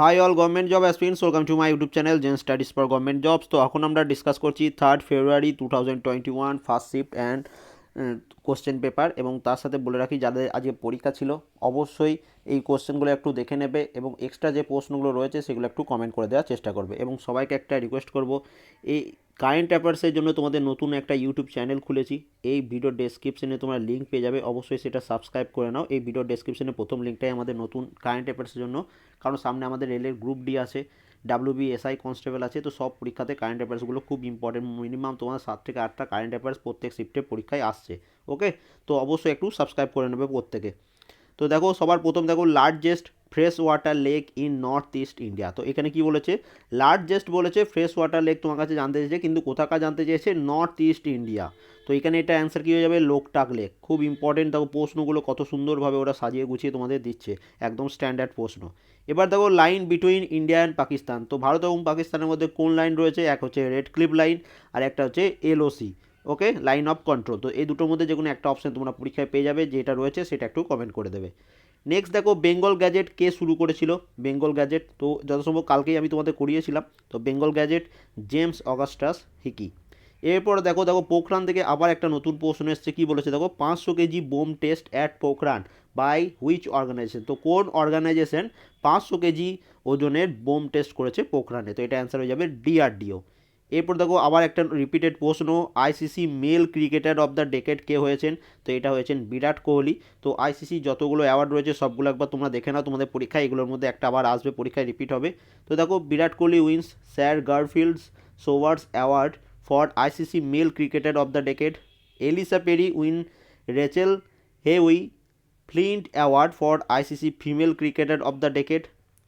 Hi all government job aspirants welcome to my YouTube channel Zen Studies for government jobs তো এখন আমরা discuss করছি third February two thousand twenty one first shift and question paper এবং তার সাথে বলে রাখি যাদের আজকে পরীক্ষা ছিল অবশ্যই এই কোশ্চেনগুলো একটু দেখে নেবে এবং এক্সট্রা যে প্রশ্নগুলো রয়েছে সেগুলো একটু কমেন্ট করে দেওয়ার চেষ্টা করবে এবং সবাইকে একটা রিকোয়েস্ট করব এই কারেন্ট অ্যাফেয়ার্সের জন্য তোমাদের নতুন একটা ইউটিউব চ্যানেল খুলেছি এই ভিডিও ডেসক্রিপশনে তোমরা লিঙ্ক পেয়ে যাবে অবশ্যই সেটা সাবস্ক্রাইব করে নাও এই ভিডিও ডেসক্রিপশনে প্রথম লিঙ্কটাই আমাদের নতুন কারেন্ট অ্যাফেয়ার্সের জন্য কারণ সামনে আমাদের রেলের গ্রুপ ডি আছে ডাব্লিউবিএসআই কনস্টেবল আছে তো সব পরীক্ষাতে কারেন্ট অ্যাফেয়ার্সগুলো খুব ইম্পর্টেন্ট মিনিমাম তোমার সাত থেকে আটটা কারেন্ট অ্যাফেয়ার্স প্রত্যেক শিফটের পরীক্ষায় আসছে ওকে তো অবশ্যই একটু সাবস্ক্রাইব করে নেবে প্রত্যেকে তো দেখো সবার প্রথম দেখো largest fresh water lake in north east India তো এখানে কি বলেছে লার্জেস্ট বলেছে ফ্রেশ ওয়াটার লেক তোমার কাছে জানতে চেয়েছে কিন্তু কোথাকার জানতে চেয়েছে নর্থ ইস্ট ইন্ডিয়া তো এখানে এটা অ্যান্সার কী হয়ে যাবে লোকটাক লেক খুব ইম্পর্টেন্ট দেখো প্রশ্নগুলো কত সুন্দরভাবে ওরা সাজিয়ে গুছিয়ে তোমাদের দিচ্ছে একদম স্ট্যান্ডার্ড প্রশ্ন এবার দেখো line between India and Pakistan তো ভারত এবং পাকিস্তানের মধ্যে কোন লাইন রয়েছে এক হচ্ছে রেড ক্লিপ লাইন আর একটা হচ্ছে LOC okay line of control তো এই দুটোর মধ্যে যে কোনো একটা অপশন তোমরা পরীক্ষায় পেয়ে যাবে যেটা রয়েছে সেটা একটু কমেন্ট করে দেবে নেক্সট দেখো বেঙ্গল গ্যাজেট কে শুরু করেছিল বেঙ্গল গ্যাজেট তো যথাসম্ভব কালকেই আমি তোমাদের করিয়েছিলাম তো Bengal Gazette James Augustus Hicky এরপর দেখো দেখো পোখরান থেকে আবার একটা নতুন প্রশ্ন এসছে কী বলেছে দেখো পাঁচশো kg bomb test at Pokhran by which organisation তো কোন অর্গানাইজেশন পাঁচশো কেজি ওজনের বোম টেস্ট করেছে পোখরানে তো এটা অ্যান্সার হয়ে যাবে ডিআরডিও এরপর দেখো আবার একটা রিপিটেড প্রশ্ন ICC male cricketer of the decade কে হয়েছেন তো এটা হয়েছেন বিরাট কোহলি তো আইসিসি যতগুলো অ্যাওয়ার্ড রয়েছে সবগুলো একবার তোমরা দেখে নাও তোমাদের পরীক্ষায় এগুলোর মধ্যে একটা আবার আসবে পরীক্ষায় রিপিট হবে তো দেখো Virat Kohli wins Sir Garfield's Sobers award for ICC male cricketer of the decade Ellyse Perry win Rachael Heyhoe Flint award for ICC female cricketer of the decade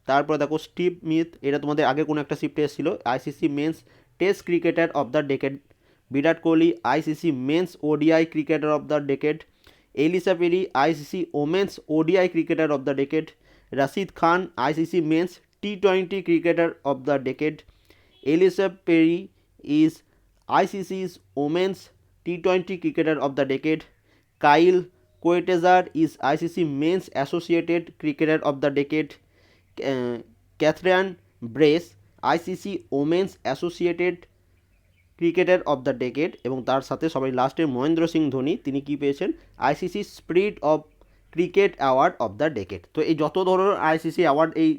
তারপর দেখো স্টিভ মিথ এটা তোমাদের আগে কোনো একটা শিফটে এসেছিলো ICC men's Test Cricketer of the Decade, Virat Kohli, ICC Men's ODI Cricketer of the Decade, Elisa Perry, ICC Women's ODI Cricketer of the Decade, Rashid Khan, ICC Men's T20 Cricketer of the Decade. Elisa Perry is ICC's Women's T20 Cricketer of the Decade. Kyle Koetazar is ICC Men's Associated Cricketer of the Decade. Catherine Brace ICC women's associated cricketer of the decade এবং তার সাথে সবাই লাস্টে মহেন্দ্র সিং ধোনি তিনি কি পেয়েছেন ICC spirit of cricket award of the decade তো এই যত ধরনের আইসিসি অ্যাওয়ার্ড এই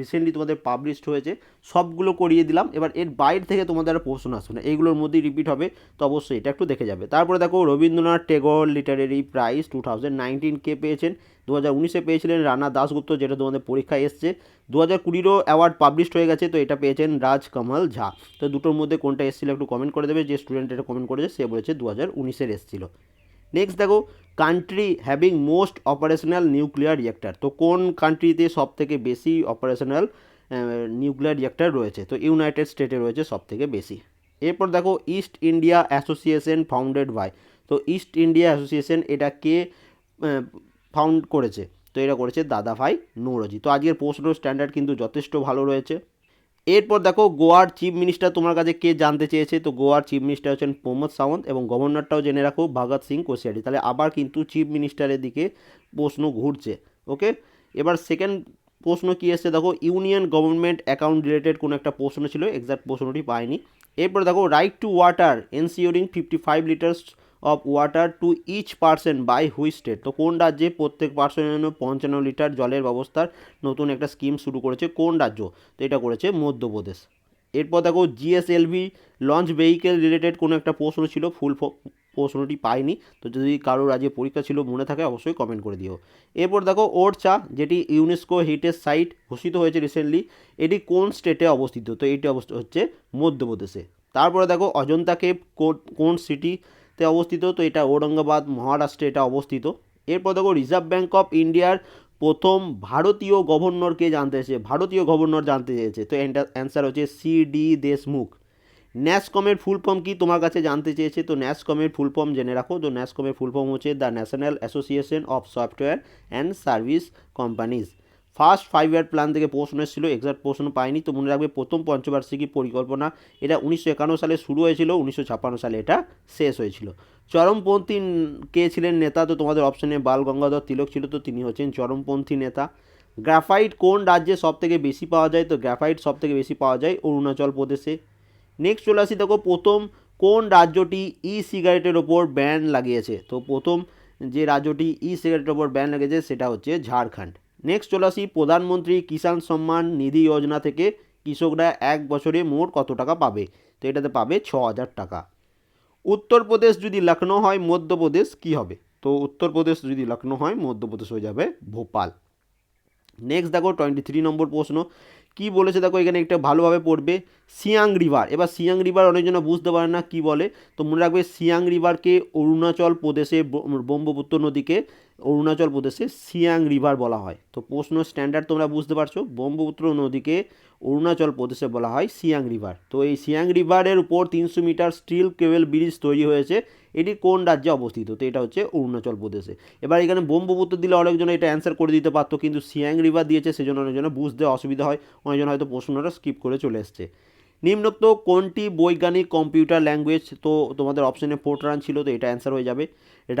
রিসেন্টলি তোমাদের পাবলিশড হয়েছে সবগুলো করিয়ে দিলাম এবার এর বাইরে থেকে তোমাদের আর প্রশ্ন আসবে না এইগুলোর মধ্যেই রিপিট হবে তো অবশ্যই এটা একটু দেখে যাবে তারপরে দেখো Rabindranath Tagore literary prize two thousand nineteen কে পেয়েছেন দু হাজার উনিশে পেয়েছিলেন রানা দাসগুপ্ত যেটা তোমাদের পরীক্ষায় এসছে দু হাজার কুড়িরও অ্যাওয়ার্ড পাবলিশড হয়ে গেছে তো এটা পেয়েছেন রাজ কমল ঝা তো দুটোর মধ্যে কোনটা এসেছিল একটু কমেন্ট করে দেবে যে স্টুডেন্ট এটা কমেন্ট করেছে সে বলেছে দু হাজার উনিশের এসেছিলো নেক্সট দেখো country having most operational nuclear reactor তো কোন কান্ট্রিতে সব থেকে বেশি অপারেশনাল নিউক্লিয়ার রিয়েক্টার রয়েছে তো ইউনাইটেড স্টেটে রয়েছে সব থেকে বেশি এরপর দেখো East India association founded by তো ইস্ট ইন্ডিয়া অ্যাসোসিয়েশন এটা কে ফাউন্ড করেছে তো এটা করেছে দাদাভাই নৌরজি তো আজকের প্রশ্ন স্ট্যান্ডার্ড কিন্তু যথেষ্ট ভালো রয়েছে এরপর দেখো গোয়ার চিফ মিনিস্টার তোমার কাছে কে জানতে চেয়েছে তো গোয়ার চিফ মিনিস্টার হচ্ছেন প্রমোদ সাওন্ত এবং গভর্নরটাও জেনে রাখো ভগৎ সিং কোশিয়ারি তাহলে আবার কিন্তু চিফ মিনিস্টারের দিকে প্রশ্ন ঘুরছে ওকে এবার সেকেন্ড প্রশ্ন কী এসছে দেখো ইউনিয়ন গভর্নমেন্ট অ্যাকাউন্ট রিলেটেড কোনো একটা প্রশ্ন ছিল এক্সাক্ট প্রশ্নটি পায়নি এরপর দেখো right to water ensuring fifty five litres of water to each person by which state তো কোন রাজ্যে প্রত্যেক পার্সনের জন্য পঞ্চান্ন লিটার জলের ব্যবস্থার নতুন একটা স্কিম শুরু করেছে কোন রাজ্য তো এটা করেছে মধ্যপ্রদেশ এরপর দেখো জিএসএলভি লঞ্চ ভেহিকেল রিলেটেড কোনো একটা প্রশ্ন ছিল ফুল প্রশ্নটি পাইনি তো যদি কারো রাজ্যে পরীক্ষা ছিল মনে থাকে অবশ্যই কমেন্ট করে দিও এরপর দেখো ওরচা যেটি ইউনেস্কো হেরিটেজ সাইট ঘোষিত হয়েছে রিসেন্টলি এটি কোন স্টেটে অবস্থিত তো এটি অবস্থিত হচ্ছে মধ্যপ্রদেশে তারপরে দেখো অজন্তা কেভ কোন সিটি তে অবস্থিত তো এটা ঔরঙ্গাবাদ মহারাষ্ট্রে এটা অবস্থিত এরপর দেখো রিজার্ভ ব্যাঙ্ক অফ ইন্ডিয়ার প্রথম ভারতীয় গভর্নরকে জানতে চেয়েছে ভারতীয় গভর্নর জানতে চেয়েছে তো অ্যান্সার হচ্ছে সি ডি দেশমুখ ন্যাসকমের ফুল ফর্ম কি তোমার কাছে জানতে চেয়েছে তো ন্যাসকমের ফুল ফর্ম জেনে রাখো তো ন্যাসকমের ফুল ফর্ম হচ্ছে the national association of software and service companies first five year plan থেকে প্রশ্ন এসেছিল এক্সাক্ট প্রশ্ন পায়নি তো মনে রাখবে প্রথম পঞ্চবার্ষিকী পরিকল্পনা এটা উনিশশো সালে শুরু হয়েছিল উনিশশো ছাপ্পান্ন সালে এটা শেষ হয়েছিল চরমপন্থী কে ছিলেন নেতা তো তোমাদের অপশনে বাল গঙ্গাধর তিলক ছিল তো তিনি হচ্ছেন চরমপন্থী নেতা গ্রাফাইট কোন রাজ্যে সব থেকে বেশি পাওয়া যায় তো গ্রাফাইট সব থেকে বেশি পাওয়া যায় অরুণাচল প্রদেশে নেক্সট চলে আসি দেখো প্রথম কোন রাজ্যটি ই সিগারেটের ওপর ব্যান লাগিয়েছে তো প্রথম যে রাজ্যটি ই সিগারেটের ওপর ব্যান লাগিয়েছে সেটা হচ্ছে ঝাড়খণ্ড নেক্সট চলে আসি প্রধানমন্ত্রী কিষাণ সম্মান নিধি যোজনা থেকে কৃষকরা এক বছরে মোট কত টাকা পাবে তো এটাতে পাবে ছ হাজার টাকা উত্তরপ্রদেশ যদি লখনৌ হয় মধ্যপ্রদেশ কি হবে তো উত্তরপ্রদেশ যদি লখনৌ হয় মধ্যপ্রদেশ হয়ে যাবে ভোপাল নেক্সট দেখো টোয়েন্টি থ্রি নম্বর প্রশ্ন কি বলেছে দেখো এখানে একটা ভালোভাবে পড়বে সিয়াং রিভার এবার সিয়াং রিভার অনেকজন বুঝতে পারে না কি বলে তো মনে রাখবে সিয়াং রিভারকে অরুণাচল প্রদেশে ব্রহ্মপুত্র নদীকে অরুণাচল প্রদেশে সিয়াং রিভার বলা হয় তো প্রশ্ন স্ট্যান্ডার্ড তোমরা বুঝতে পারছো ব্রহ্মপুত্র নদীকে অরুণাচল প্রদেশে বলা হয় সিয়াং রিভার তো এই সিয়াং রিভারের উপর তিনশো মিটার স্টিল কেবল ব্রিজ তৈরি হয়েছে এটি কোন রাজ্যে অবস্থিত তো এটা হচ্ছে অরুণাচল প্রদেশে এবার এখানে ব্রহ্মপুত্র দিলে অনেকজন এটা অ্যান্সার করে দিতে পারতো কিন্তু সিয়াং রিভার দিয়েছে সেজন্য অনেকজনে বুঝতে অসুবিধা হয় অনেকজন হয়তো প্রশ্নটা স্কিপ করে চলে এসছে নিম্নোক্ত কোনটি বৈজ্ঞানিক কম্পিউটার ল্যাঙ্গুয়েজ তো তোমাদের অপশানে রান ছিল তো এটা অ্যান্সার হয়ে যাবে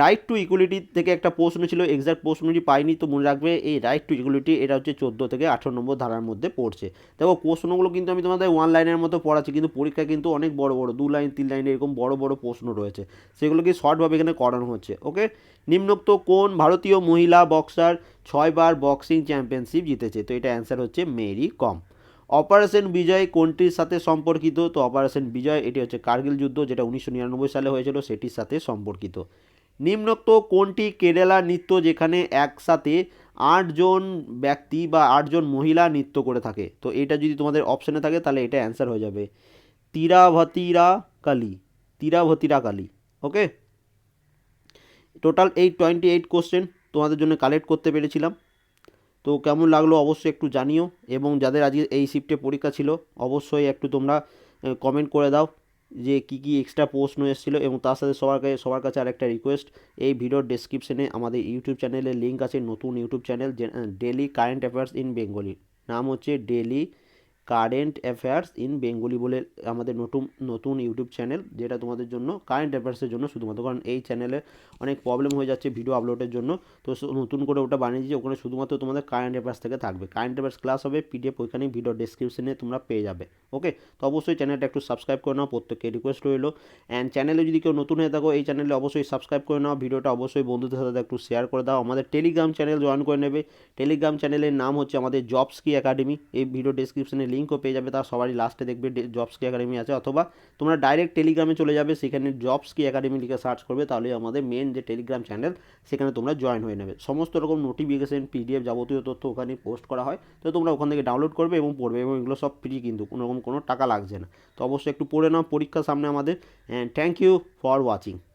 রাইট টু ইকুয়ালিটি থেকে একটা প্রশ্ন ছিল এক্সাক্ট প্রশ্নটি পাইনি তো মনে রাখবে এই রাইট টু ইকুয়ালিটি এটা হচ্ছে চোদ্দো থেকে আঠেরো নম্বর ধারার মধ্যে পড়ছে দেখো প্রশ্নগুলো কিন্তু আমি তোমাদের ওয়ান লাইনের মতো পড়াচ্ছি কিন্তু পরীক্ষা কিন্তু অনেক বড় বড় দু লাইন তিন লাইন এরকম বড় বড় প্রশ্ন রয়েছে সেগুলো কি শর্টভাবে এখানে করানো হচ্ছে ওকে নিম্নোক্ত কোন ভারতীয় মহিলা বক্সার ছয়বার বক্সিং চ্যাম্পিয়নশিপ জিতেছে তো এটা অ্যান্সার হচ্ছে মেরি কম অপারেশন বিজয় কোনটির সাথে সম্পর্কিত তো অপারেশন বিজয় এটি হচ্ছে কার্গিল যুদ্ধ যেটা উনিশশো নিরানব্বই সালে হয়েছিল সেটির সাথে সম্পর্কিত নিম্নোক্ত কোনটি কেরালা নৃত্য যেখানে একসাথে আটজন ব্যক্তি বা আটজন মহিলা নৃত্য করে থাকে তো এটা যদি তোমাদের অপশানে থাকে তাহলে এটা অ্যান্সার হয়ে যাবে তিরাভতিরা কালি তিরাভতিরা কালি ওকে টোটাল এই টোয়েন্টি এইট কোশ্চেন তোমাদের জন্য কালেক্ট করতে পেরেছিলাম তো কেমন লাগলো অবশ্যই একটু জানিও এবং যাদের আজকে এই শিফটে পরীক্ষা ছিল অবশ্যই একটু তোমরা কমেন্ট করে দাও যে কি কি এক্সট্রা প্রশ্ন এসেছিলো এবং তার সাথে সবার কাছে সবার কাছে আরেকটা রিকোয়েস্ট এই ভিডিওর ডেসক্রিপশনে আমাদের ইউটিউব চ্যানেলের লিঙ্ক আছে নতুন YouTube channel daily current affairs in Bengali নাম হচ্ছে daily current affairs in Bengali বলে আমাদের নতুন নতুন ইউটিউব চ্যানেল যেটা তোমাদের জন্য কারেন্ট অ্যাফেয়ার্সের জন্য শুধুমাত্র কারণ এই চ্যানেলে অনেক প্রবলেম হয়ে যাচ্ছে ভিডিও আপলোডের জন্য তো নতুন করে ওটা বানিয়ে দিচ্ছি ওখানে শুধুমাত্র তোমাদের কারেন্ট অ্যাফেয়ার্স থেকে থাকবে কারেন্ট অ্যাফেয়ার্স ক্লাস হবে পিডিএফ ওইখানে ভিডিও ডিসক্রিপশনে তোমরা পেয়ে যাবে ওকে তো অবশ্যই চ্যানেলটা একটু সাবস্ক্রাইব করে নাও প্রত্যেককে রিকোয়েস্ট রইলো অ্যান্ড চ্যানেলে যদি কেউ নতুন হয়ে থাকো এই চ্যানেলে অবশ্যই সাবস্ক্রাইব করে নাও ভিডিওটা অবশ্যই বন্ধুদের সাথে একটু শেয়ার করে দাও আমাদের টেলিগ্রাম চ্যানেল জয়েন করে নেবে টেলিগ্রাম চ্যানেলের নাম হচ্ছে আমাদের জবস কি একাডেমি এই ভিডিও ডিসক্রিপশনে লিঙ্কও পেয়ে যাবে তার সবারই লাস্টে দেখবে জবস কি একাডেমি আছে অথবা তোমরা ডাইরেক্ট টেলিগ্রামে চলে যাবে সেখানে জবস কি একাডেমি লিখে সার্চ করবে তাহলে আমাদের মেন যে টেলিগ্রাম চ্যানেল সেখানে তোমরা জয়েন হয়ে নেবে সমস্ত রকম নোটিফিকেশন পিডিএফ যাবতীয় তথ্য ওখানে পোস্ট করা হয় তো তোমরা ওখান থেকে ডাউনলোড করবে এবং পড়বে এবং এগুলো সব ফ্রি কিন্তু কোনো রকম কোনো টাকা লাগছে না তো অবশ্যই একটু পড়ে নাও পরীক্ষা সামনে আমাদের and thank you for watching